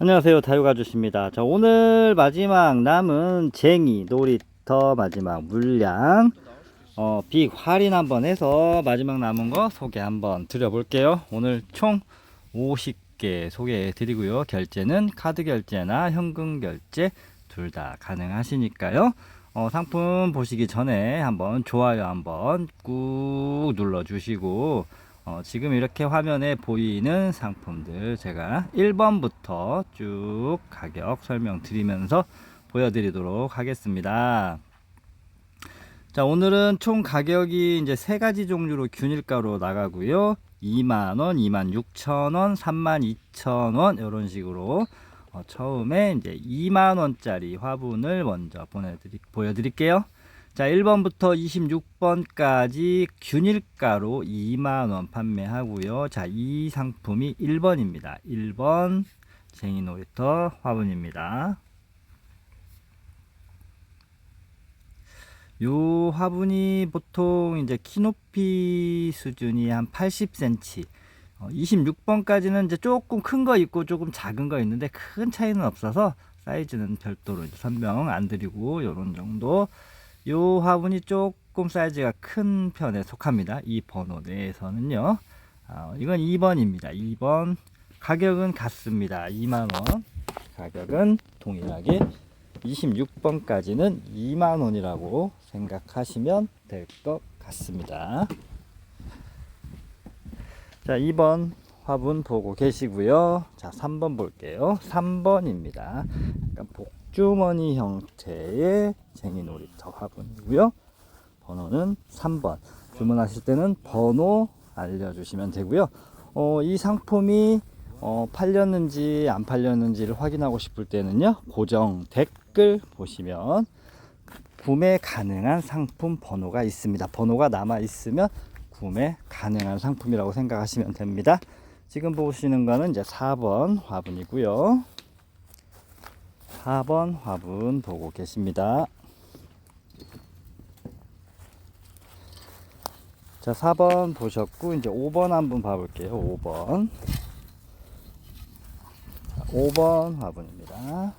안녕하세요. 다육아저씨입니다. 자 오늘 마지막 남은 쟁이 놀이터 마지막 물량. 어, 빅 할인 한번 해서 마지막 남은 거 소개 한번 드려볼게요. 오늘 총 50개 소개해 드리고요. 결제는 카드 결제나 현금 결제 둘 다 가능하시니까요. 어, 상품 보시기 전에 한번 좋아요 한번 꾹 눌러 주시고 어, 지금 이렇게 화면에 보이는 상품들 제가 1번부터 쭉 가격 설명 드리면서 보여드리도록 하겠습니다. 자, 오늘은 총 가격이 이제 세 가지 종류로 균일가로 나가고요. 2만원, 2만 6천원, 3만 2천원, 이런 식으로 어, 처음에 이제 2만원짜리 화분을 먼저 보내드리, 보여드릴게요. 자, 1번부터 26번까지 균일가로 2만원 판매하고요. 자, 이 상품이 1번입니다. 1번 쟁이 놀이터 화분입니다. 요 화분이 보통 이제 키 높이 수준이 한 80cm. 어, 26번까지는 이제 조금 큰 거 있고 조금 작은 거 있는데 큰 차이는 없어서 사이즈는 별도로 설명 안 드리고 요런 정도 요 화분이 조금 사이즈가 큰 편에 속합니다. 이 번호 내에서는요. 아, 이건 2번입니다. 2번 가격은 같습니다. 2만원 가격은 동일하게 26번까지는 2만원이라고 생각하시면 될 것 같습니다. 자 2번 화분 보고 계시고요. 자 3번 볼게요. 3번입니다. 약간 복 주머니 형태의 쟁이 놀이터 화분이고요. 번호는 3번. 주문하실 때는 번호 알려주시면 되고요. 어, 이 상품이 어, 팔렸는지 안 팔렸는지를 확인하고 싶을 때는요. 고정 댓글 보시면 구매 가능한 상품 번호가 있습니다. 번호가 남아 있으면 구매 가능한 상품이라고 생각하시면 됩니다. 지금 보시는 거는 이제 4번 화분이고요. 4번 화분 보고 계십니다. 자, 4번 보셨고, 이제 5번 한번 봐볼게요. 5번. 자, 5번 화분입니다.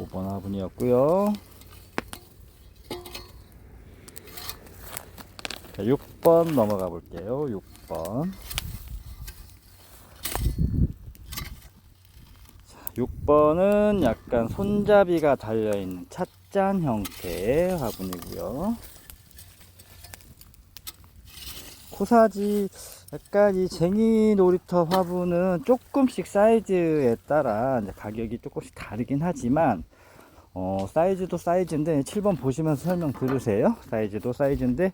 오번 화분이었고요. 자, 6번 넘어가 볼게요. 6번. 자, 6번은 약간 손잡이가 달려있는 찻잔 형태의 화분이고요. 코사지 약간 이 쟁이 놀이터 화분은 조금씩 사이즈에 따라 가격이 조금씩 다르긴 하지만 어, 사이즈도 사이즈인데 7번 보시면서 설명 들으세요. 사이즈도 사이즈인데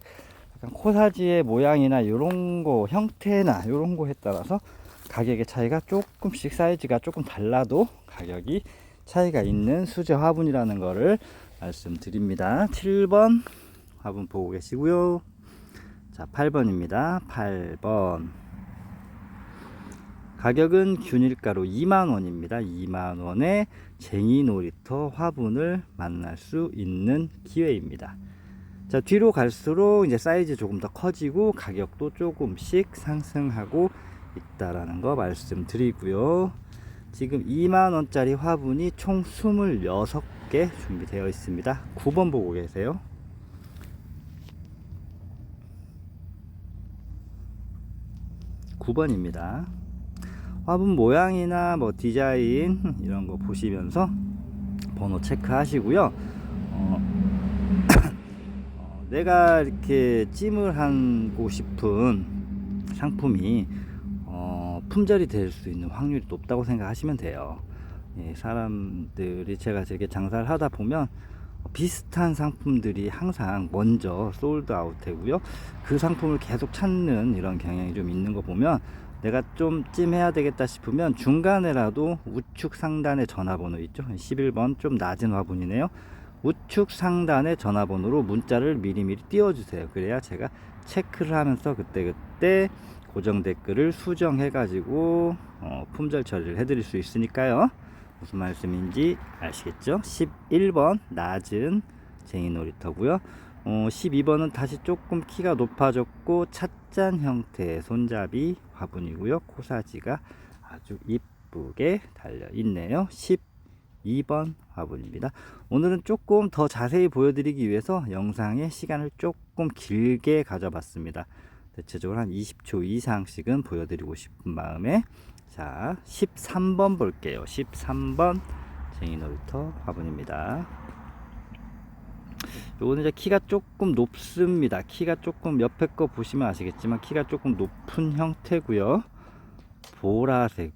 약간 코사지의 모양이나 이런 거 형태나 이런 거에 따라서 가격의 차이가 조금씩 사이즈가 조금 달라도 가격이 차이가 있는 수제 화분이라는 거를 말씀드립니다. 7번 화분 보고 계시고요. 자, 8번입니다. 8번. 가격은 균일가로 2만원입니다. 2만원에 쟁이 놀이터 화분을 만날 수 있는 기회입니다. 자, 뒤로 갈수록 이제 사이즈 조금 더 커지고 가격도 조금씩 상승하고 있다라는 거 말씀드리고요. 지금 2만원짜리 화분이 총 26개 준비되어 있습니다. 9번 보고 계세요. 9번입니다. 화분 모양이나 뭐 디자인 이런 거 보시면서 번호 체크하시고요. 어, 어, 내가 이렇게 찜을 하고 싶은 상품이 어, 품절이 될 수 있는 확률이 높다고 생각하시면 돼요. 예, 사람들이 제가 저렇게 장사를 하다 보면 비슷한 상품들이 항상 먼저 솔드 아웃 되고요. 그 상품을 계속 찾는 이런 경향이 좀 있는 거 보면 내가 좀 찜해야 되겠다 싶으면 중간에라도 우측 상단에 전화번호 있죠. 11번 좀 낮은 화분이네요. 우측 상단에 전화번호로 문자를 미리미리 띄워주세요. 그래야 제가 체크를 하면서 그때그때 고정 댓글을 수정해 가지고 어, 품절 처리를 해드릴 수 있으니까요. 무슨 말씀인지 아시겠죠? 11번 낮은 쟁이 놀이터고요. 어, 12번은 다시 조금 키가 높아졌고 찻잔 형태의 손잡이 화분이고요. 코사지가 아주 이쁘게 달려 있네요. 12번 화분입니다. 오늘은 조금 더 자세히 보여드리기 위해서 영상의 시간을 조금 길게 가져봤습니다. 대체적으로 한 20초 이상씩은 보여드리고 싶은 마음에 자 13번 볼게요. 13번 쟁이 놀이터 화분입니다. 요거는 이제 키가 조금 높습니다. 키가 조금 옆에 거 보시면 아시겠지만 키가 조금 높은 형태고요. 보라색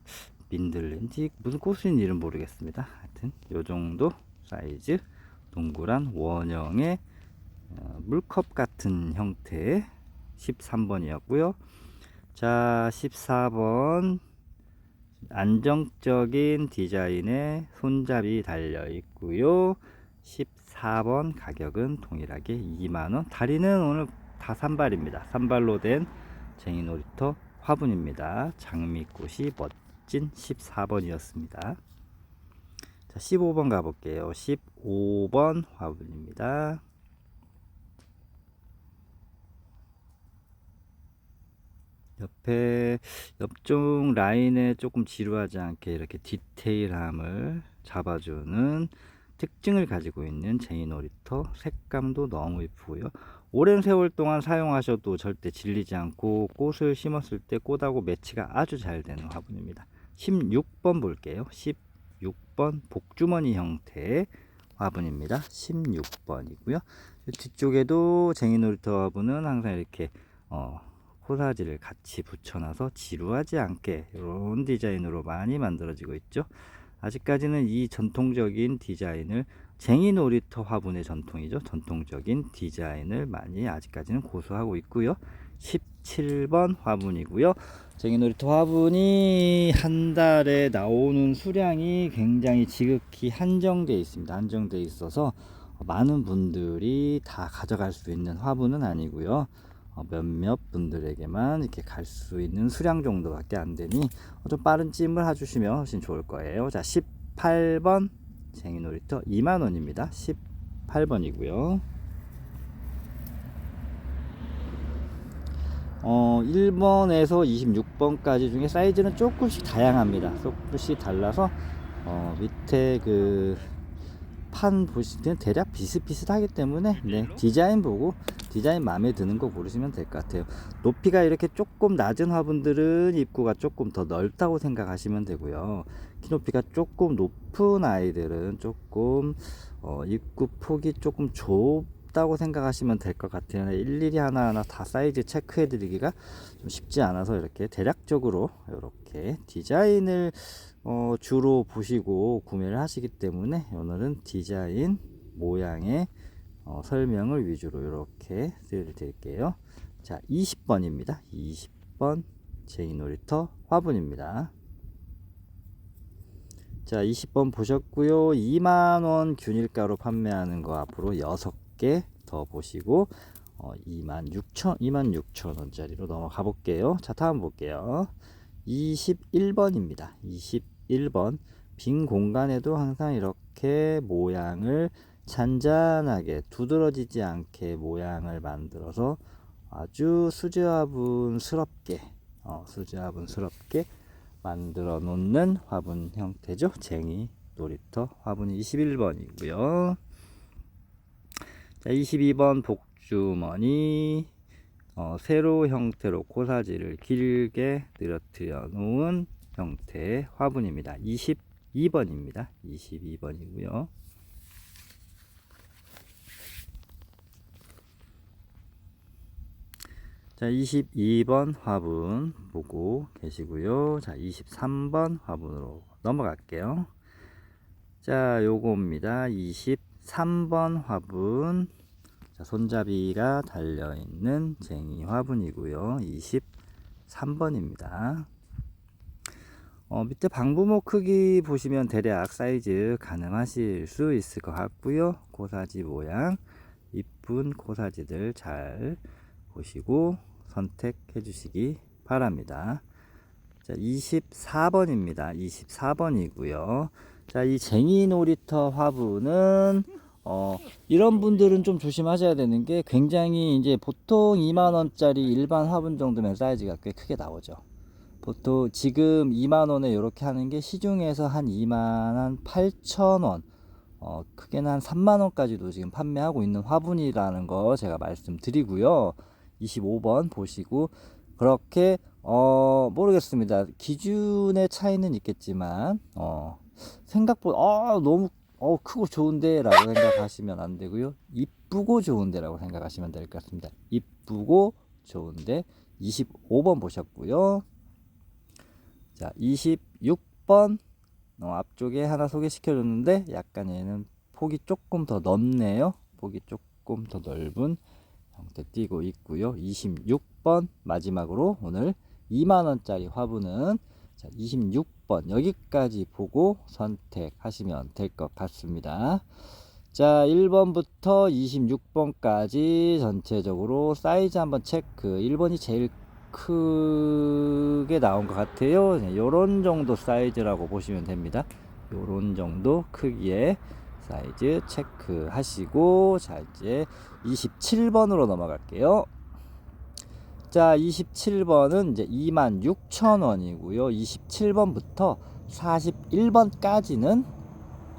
민들렌지 무슨 꽃인 이름 모르겠습니다. 하여튼 요 정도 사이즈 동그란 원형의 어, 물컵 같은 형태의 13번이었고요. 자, 14번 안정적인 디자인의 손잡이 달려 있고요. 14번 가격은 동일하게 2만원. 다리는 오늘 다 산발입니다. 산발로 된 쟁이 놀이터 화분입니다. 장미꽃이 멋진 14번이었습니다. 자, 15번 가볼게요. 15번 화분입니다. 옆에 옆쪽 라인에 조금 지루하지 않게 이렇게 디테일함을 잡아주는 특징을 가지고 있는 놀이터. 색감도 너무 이쁘고요. 오랜 세월 동안 사용하셔도 절대 질리지 않고 꽃을 심었을 때 꽃하고 매치가 아주 잘 되는 화분입니다. 16번 볼게요 16번 복주머니 형태의 화분입니다 16번이고요 뒤쪽에도 쟁이 놀이터 화분은 항상 이렇게 어, 코사지를 같이 붙여놔서 지루하지 않게 이런 디자인으로 많이 만들어지고 있죠. 아직까지는 이 전통적인 디자인을 쟁이 놀이터 화분의 전통이죠. 전통적인 디자인을 많이 아직까지는 고수하고 있고요. 17번 화분이고요. 쟁이 놀이터 화분이 한 달에 나오는 수량이 굉장히 지극히 한정되어 있습니다. 한정되어 있어서 많은 분들이 다 가져갈 수 있는 화분은 아니고요. 어, 몇몇 분들에게만 이렇게 갈 수 있는 수량 정도밖에 안 되니 좀 빠른 찜을 해주시면 훨씬 좋을 거예요. 자, 18번 쟁이 놀이터 2만원입니다. 18번이고요. 어, 1번에서 26번까지 중에 사이즈는 조금씩 다양합니다. 조금씩 달라서 어, 밑에 그 판 보시면 대략 비슷비슷하기 때문에 네, 디자인 보고 디자인 마음에 드는 거 고르시면 될 것 같아요. 높이가 이렇게 조금 낮은 화분들은 입구가 조금 더 넓다고 생각하시면 되고요. 키 높이가 조금 높은 아이들은 조금 어, 입구 폭이 조금 좁 다고 생각하시면 될 것 같아요. 일일이 하나하나 다 사이즈 체크해 드리기가 좀 쉽지 않아서 이렇게 대략적으로 이렇게 디자인을 어, 주로 보시고 구매를 하시기 때문에 오늘은 디자인 모양의 어, 설명을 위주로 이렇게 드릴게요. 자, 20번입니다. 20번 쟁이 놀이터 화분입니다. 자, 20번 보셨고요. 2만 원 균일가로 판매하는 거 앞으로 6 개 더 보시고 어, 2만 6천 2만 6천 원짜리로 넘어가 볼게요. 자, 다음 볼게요. 21번입니다. 21번 빈 공간에도 항상 이렇게 모양을 잔잔하게 두드러지지 않게 모양을 만들어서 아주 수제화분스럽게 어, 수제화분스럽게 만들어 놓는 화분 형태죠. 쟁이 놀이터 화분 21번이고요. 자, 22번 복주머니 어, 세로 형태로 코사지를 길게 늘어뜨려 놓은 형태의 화분입니다. 22번입니다. 22번이고요. 자, 22번 화분 보고 계시고요. 자, 23번 화분으로 넘어갈게요. 자, 요겁니다. 23번 화분. 자, 손잡이가 달려 있는 쟁이 화분이고요. 23번입니다. 어, 밑에 방부모 크기 보시면 대략 사이즈 가늠하실 수 있을 것 같고요. 고사지 모양 이쁜 고사지들 잘 보시고 선택해 주시기 바랍니다. 자, 24번입니다. 24번이고요. 자, 이 쟁이 놀이터 화분은 어, 이런 분들은 좀 조심하셔야 되는 게 굉장히 이제 보통 2만 원짜리 일반 화분 정도면 사이즈가 꽤 크게 나오죠. 보통 지금 2만 원에 이렇게 하는 게 시중에서 한 2만 8천 원, 어, 크게는 한 3만 원까지도 지금 판매하고 있는 화분이라는 거 제가 말씀드리고요. 25번 보시고, 그렇게, 어, 모르겠습니다. 기준의 차이는 있겠지만, 어, 생각보다, 아, 너무 어 크고 좋은데 라고 생각하시면 안 되고요. 이쁘고 좋은데 라고 생각하시면 될 것 같습니다. 이쁘고 좋은데 25번 보셨고요. 자 26번. 어, 앞쪽에 하나 소개시켜 줬는데 약간 얘는 폭이 조금 더 넓네요. 폭이 조금 더 넓은 형태 띄고 있고요. 26번 마지막으로 오늘 2만원짜리 화분은 자, 26번 여기까지 보고 선택하시면 될 것 같습니다. 자, 1번부터 26번까지 전체적으로 사이즈 한번 체크. 1번이 제일 크게 나온 것 같아요. 네, 요런 정도 사이즈라고 보시면 됩니다. 요런 정도 크기의 사이즈 체크하시고 자, 이제 27번으로 넘어갈게요. 자, 27번은 이제 26,000원이고요. 27번부터 41번까지는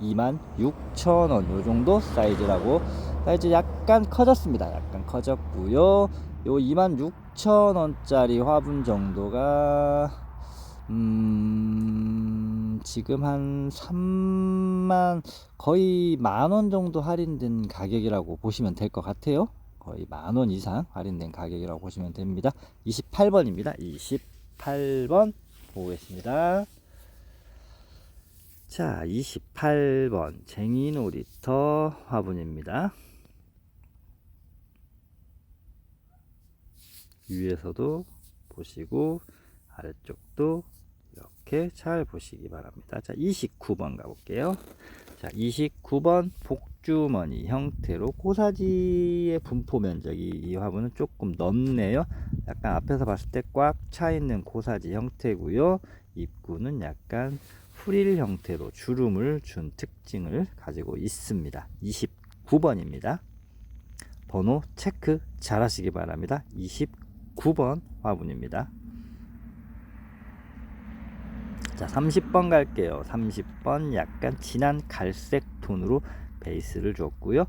26,000원 요 정도 사이즈라고 사이즈 약간 커졌습니다. 약간 커졌고요. 요 26,000원짜리 화분 정도가 음, 지금 한 3만 거의 만 원 정도 할인된 가격이라고 보시면 될 것 같아요. 거의 만 원 이상 할인된 가격이라고 보시면 됩니다. 28번입니다. 28번 보겠습니다. 자, 28번 쟁이 놀이터 화분입니다. 위에서도 보시고 아래쪽도 이렇게 잘 보시기 바랍니다. 자, 29번 가볼게요. 자, 29번 복주머니 형태로 코사지의 분포 면적이 이 화분은 조금 넓네요. 약간 앞에서 봤을 때 꽉 차 있는 코사지 형태고요. 입구는 약간 프릴 형태로 주름을 준 특징을 가지고 있습니다. 29번입니다. 번호 체크 잘 하시기 바랍니다. 29번 화분입니다. 자, 30번 갈게요. 30번 약간 진한 갈색 톤으로 베이스를 줬고요.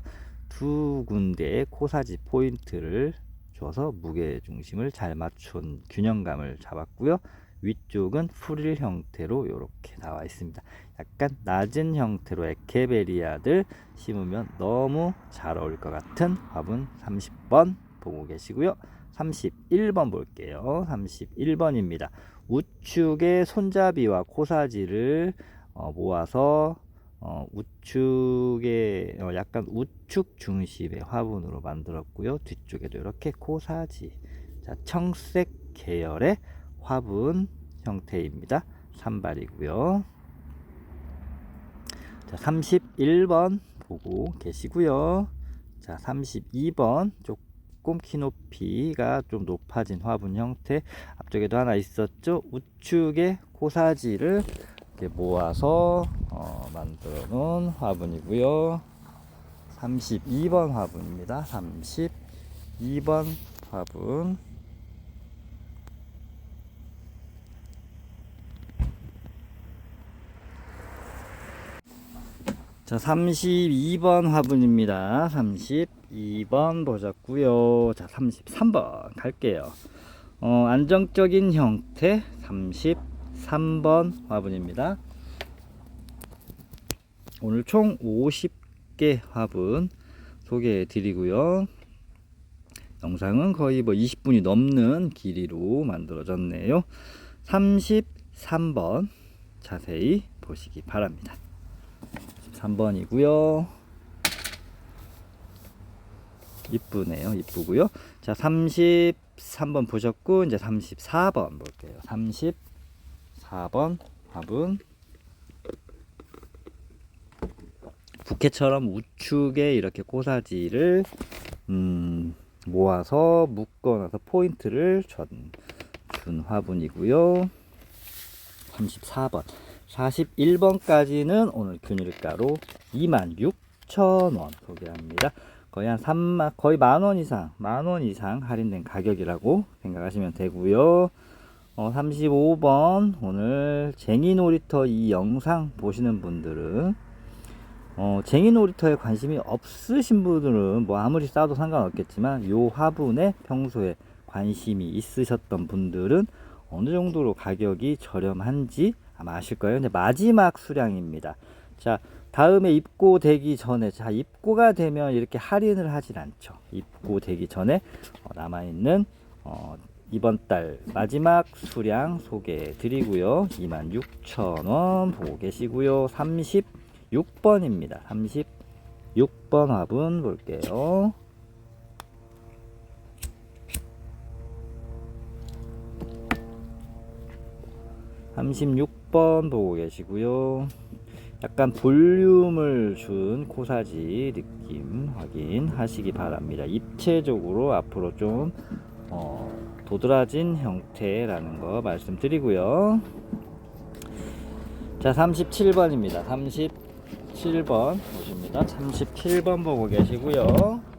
두 군데의 코사지 포인트를 줘서 무게 중심을 잘 맞춘 균형감을 잡았고요. 위쪽은 프릴 형태로 이렇게 나와 있습니다. 약간 낮은 형태로 에케베리아들 심으면 너무 잘 어울릴 것 같은 화분 30번 보고 계시고요. 31번 볼게요. 31번입니다. 우측에 손잡이와 코사지를 어, 모아서 어, 우측에 어, 약간 우측 중심의 화분으로 만들었고요. 뒤쪽에도 이렇게 코사지, 자, 청색 계열의 화분 형태입니다. 산발이고요. 자, 31번 보고 계시고요. 자, 32번 조금 키높이가 좀 높아진 화분 형태 앞쪽에도 하나 있었죠. 우측에 코사지를 이렇게 모아서 어, 만들어 놓은 화분이고요. 32번 화분입니다. 32번 화분. 자, 32번 화분입니다. 32번 보셨고요. 자, 33번 갈게요. 어, 안정적인 형태 33번 화분입니다. 오늘 총 50개 화분 소개해 드리고요. 영상은 거의 뭐 20분이 넘는 길이로 만들어졌네요. 33번 자세히 보시기 바랍니다. 3번이고요. 이쁘네요. 이쁘고요. 자, 33번 보셨고 이제 34번 볼게요. 34번 화분 부케처럼 우측에 이렇게 코사지를 음, 모아서 묶어놔서 포인트를 준, 준 화분이고요. 34번. 41번까지는 오늘 균일가로 6,000원 소개합니다. 거의 한 3만, 거의 만 원 이상, 만 원 이상 할인된 가격이라고 생각하시면 되고요. 어, 35번 오늘 쟁이 놀이터 이 영상 보시는 분들은 어, 쟁이 놀이터에 관심이 없으신 분들은 뭐 아무리 싸도 상관없겠지만 요 화분에 평소에 관심이 있으셨던 분들은 어느 정도로 가격이 저렴한지 아마 아실 거예요. 근데 마지막 수량입니다. 자, 다음에 입고 되기 전에 자, 입고가 되면 이렇게 할인을 하진 않죠. 입고 되기 전에 어, 남아 있는 어, 이번 달 마지막 수량 소개해 드리고요. 26,000원 보고 계시고요. 36번입니다. 36번 화분 볼게요. 36번 보고 계시고요. 약간 볼륨을 준 코사지 느낌 확인하시기 바랍니다. 입체적으로 앞으로 좀 어, 도드라진 형태라는 거 말씀드리고요. 자, 37번입니다. 37번 보십니다. 37번 보고 계시고요.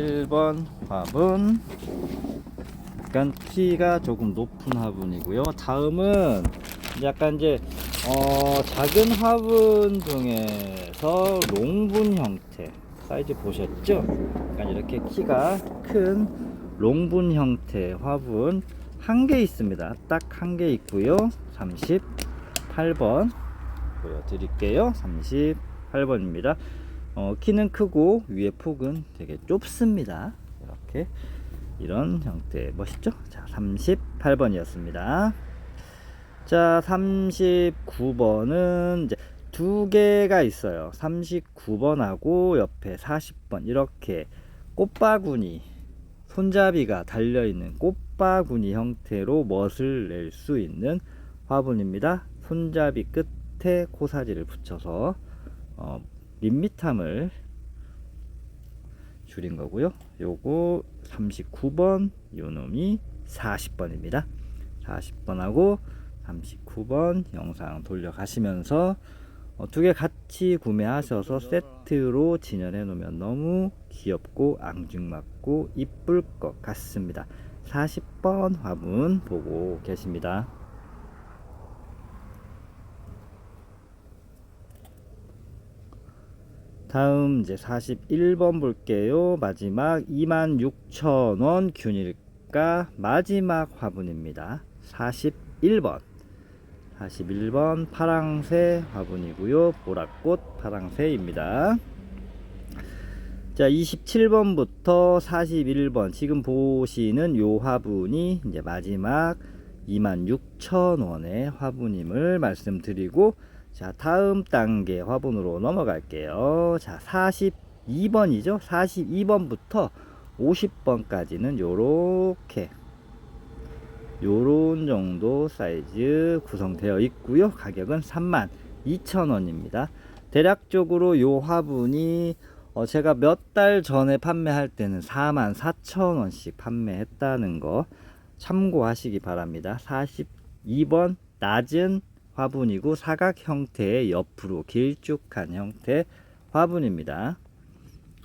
37번 화분. 약간 키가 조금 높은 화분이고요. 다음은 약간 이제 어 작은 화분 중에서 롱분 형태. 사이즈 보셨죠? 약간 이렇게 키가 큰 롱분 형태 화분. 한 개 있습니다. 딱 한 개 있고요. 38번 보여드릴게요. 38번입니다 어, 키는 크고 위에 폭은 되게 좁습니다. 이렇게 이런 형태 멋있죠? 자, 38번이었습니다. 자, 39번은 이제 두 개가 있어요. 39번하고 옆에 40번 이렇게 꽃바구니 손잡이가 달려 있는 꽃바구니 형태로 멋을 낼 수 있는 화분입니다. 손잡이 끝에 코사지를 붙여서 어, 밋밋함을 줄인 거고요. 요거 39번, 요 놈이 40번입니다. 40번하고 39번 영상 돌려가시면서 어, 두 개 같이 구매하셔서 세트로 진열해 놓으면 너무 귀엽고 앙증맞고 이쁠 것 같습니다. 40번 화분 보고 계십니다. 다음 이제 41번 볼게요. 마지막 26,000원 균일가 마지막 화분입니다. 41번. 41번 파랑새 화분이고요. 보라꽃 파랑새입니다. 자, 27번부터 41번 지금 보시는 요 화분이 이제 마지막 26,000원의 화분임을 말씀드리고 자, 다음 단계 화분으로 넘어갈게요. 자, 42번이죠. 42번부터 50번까지는 요렇게 요런 정도 사이즈 구성되어 있고요. 가격은 32,000원입니다. 대략적으로 요 화분이 어 제가 몇 달 전에 판매할 때는 44,000원씩 판매했다는 거 참고하시기 바랍니다. 42번 낮은 화분이고 사각 형태의 옆으로 길쭉한 형태 화분입니다.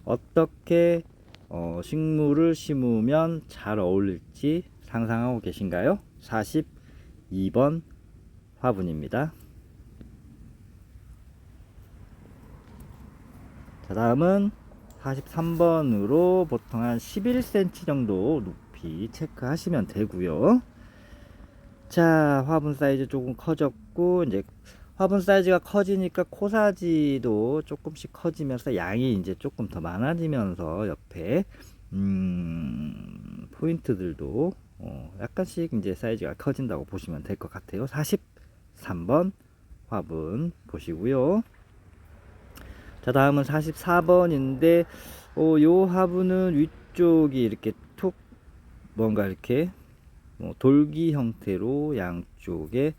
어떻게 어, 식물을 심으면 잘 어울릴지 상상하고 계신가요? 42번 화분입니다. 자, 다음은 43번으로 보통 한 11cm 정도 높이 체크하시면 되고요. 자, 화분 사이즈 조금 커졌고 이제 화분 사이즈가 커지니까 코사지도 조금씩 커지면서 양이 이제 조금 더 많아지면서 옆에 음, 포인트들도 어, 약간씩 이제 사이즈가 커진다고 보시면 될 것 같아요. 43번 화분 보시고요. 자, 다음은 44번인데 어, 요 화분은 위쪽이 이렇게 툭 뭔가 이렇게 뭐 돌기 형태로 양쪽에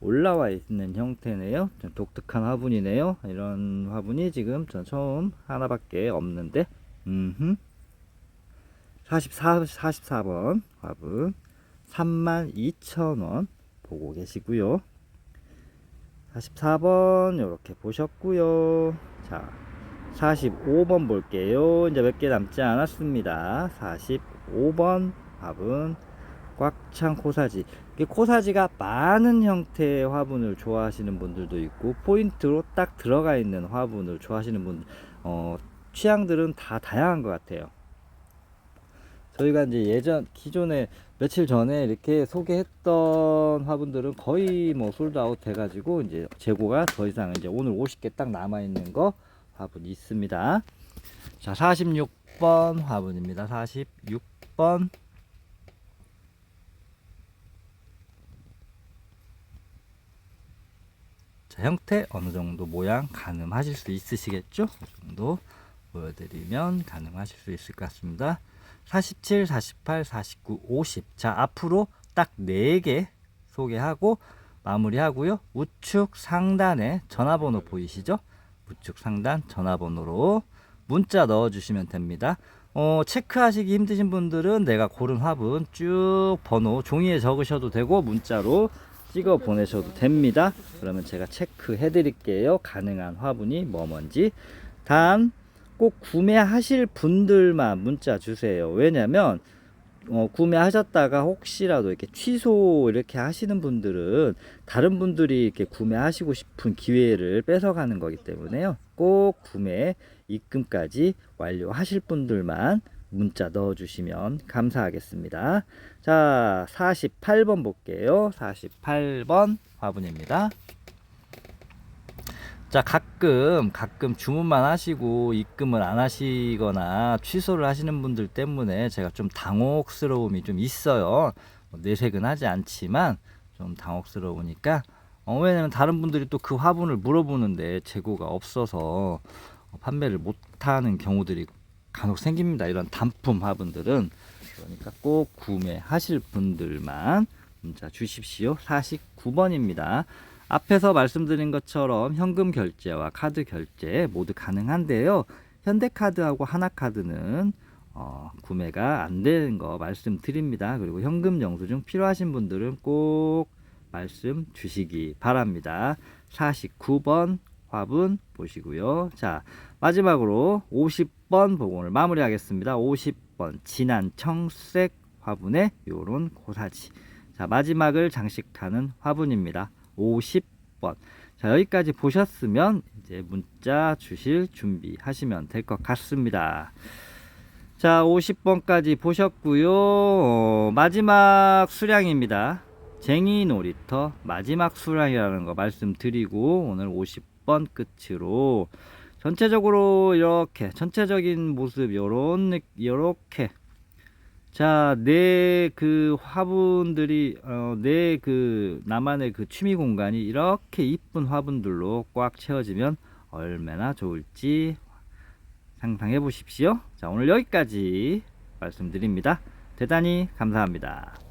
올라와 있는 형태네요. 좀 독특한 화분이네요. 이런 화분이 지금 전 처음 하나밖에 없는데, 음, 44, 44번 화분 32,000원 보고 계시고요. 44번 이렇게 보셨고요. 자, 45번 볼게요. 이제 몇 개 남지 않았습니다. 45번 밥은 꽉찬 코사지. 코사지가 많은 형태의 화분을 좋아하시는 분들도 있고 포인트로 딱 들어가 있는 화분을 좋아하시는 분, 어, 취향들은 다 다양한 것 같아요. 저희가 이제 예전 기존에 며칠 전에 이렇게 소개했던 화분들은 거의 뭐 솔드아웃 해가지고 이제 재고가 더 이상 이제 오늘 50개 딱 남아 있는 거 화분이 있습니다. 자, 46번 화분입니다. 46번. 자, 형태 어느 정도 모양 가늠하실 수 있으시겠죠? 이 정도 보여드리면 가늠하실 수 있을 것 같습니다. 47, 48, 49, 50. 자, 앞으로 딱 4개 소개하고 마무리하고요. 우측 상단에 전화번호 보이시죠? 우측 상단 전화번호로 문자 넣어주시면 됩니다. 어, 체크하시기 힘드신 분들은 내가 고른 화분 쭉 번호 종이에 적으셔도 되고 문자로 찍어 보내셔도 됩니다. 그러면 제가 체크해 드릴게요. 가능한 화분이 뭐 뭔지. 단꼭 구매하실 분들만 문자 주세요. 왜냐면 어, 구매하셨다가 혹시라도 이렇게 취소 이렇게 하시는 분들은 다른 분들이 이렇게 구매하시고 싶은 기회를 뺏어가는 거기 때문에요. 꼭 구매 입금까지 완료하실 분들만 문자 넣어주시면 감사하겠습니다. 자, 48번 볼게요. 48번 화분입니다. 자, 가끔, 가끔 주문만 하시고 입금을 안 하시거나 취소를 하시는 분들 때문에 제가 좀 당혹스러움이 좀 있어요. 뭐 내색은 하지 않지만 좀 당혹스러우니까, 어, 왜냐면 다른 분들이 또 그 화분을 물어보는데 재고가 없어서 어, 판매를 못하는 경우들이 간혹 생깁니다. 이런 단품 화분들은. 그러니까 꼭 구매하실 분들만 문자 주십시오. 49번입니다. 앞에서 말씀드린 것처럼 현금 결제와 카드 결제 모두 가능한데요. 현대카드하고 하나카드는 어, 구매가 안 되는 거 말씀드립니다. 그리고 현금 영수증 필요하신 분들은 꼭 말씀 주시기 바랍니다. 49번 화분 보시고요. 자, 마지막으로 50번 보고 오늘 마무리하겠습니다. 50 번 진한 청색 화분에 요런 고사지. 자, 마지막을 장식하는 화분입니다. 50번. 자, 여기까지 보셨으면 이제 문자 주실 준비하시면 될 것 같습니다. 자, 50번까지 보셨고요. 어, 마지막 수량입니다. 쟁이 놀이터 마지막 수량이라는 거 말씀드리고 오늘 50번 끝으로 전체적으로 이렇게 전체적인 모습 요런 느- 요렇게 자, 내 그 화분들이 어, 내 그 나만의 그 취미 공간이 이렇게 이쁜 화분들로 꽉 채워지면 얼마나 좋을지 상상해 보십시오. 자, 오늘 여기까지 말씀드립니다. 대단히 감사합니다.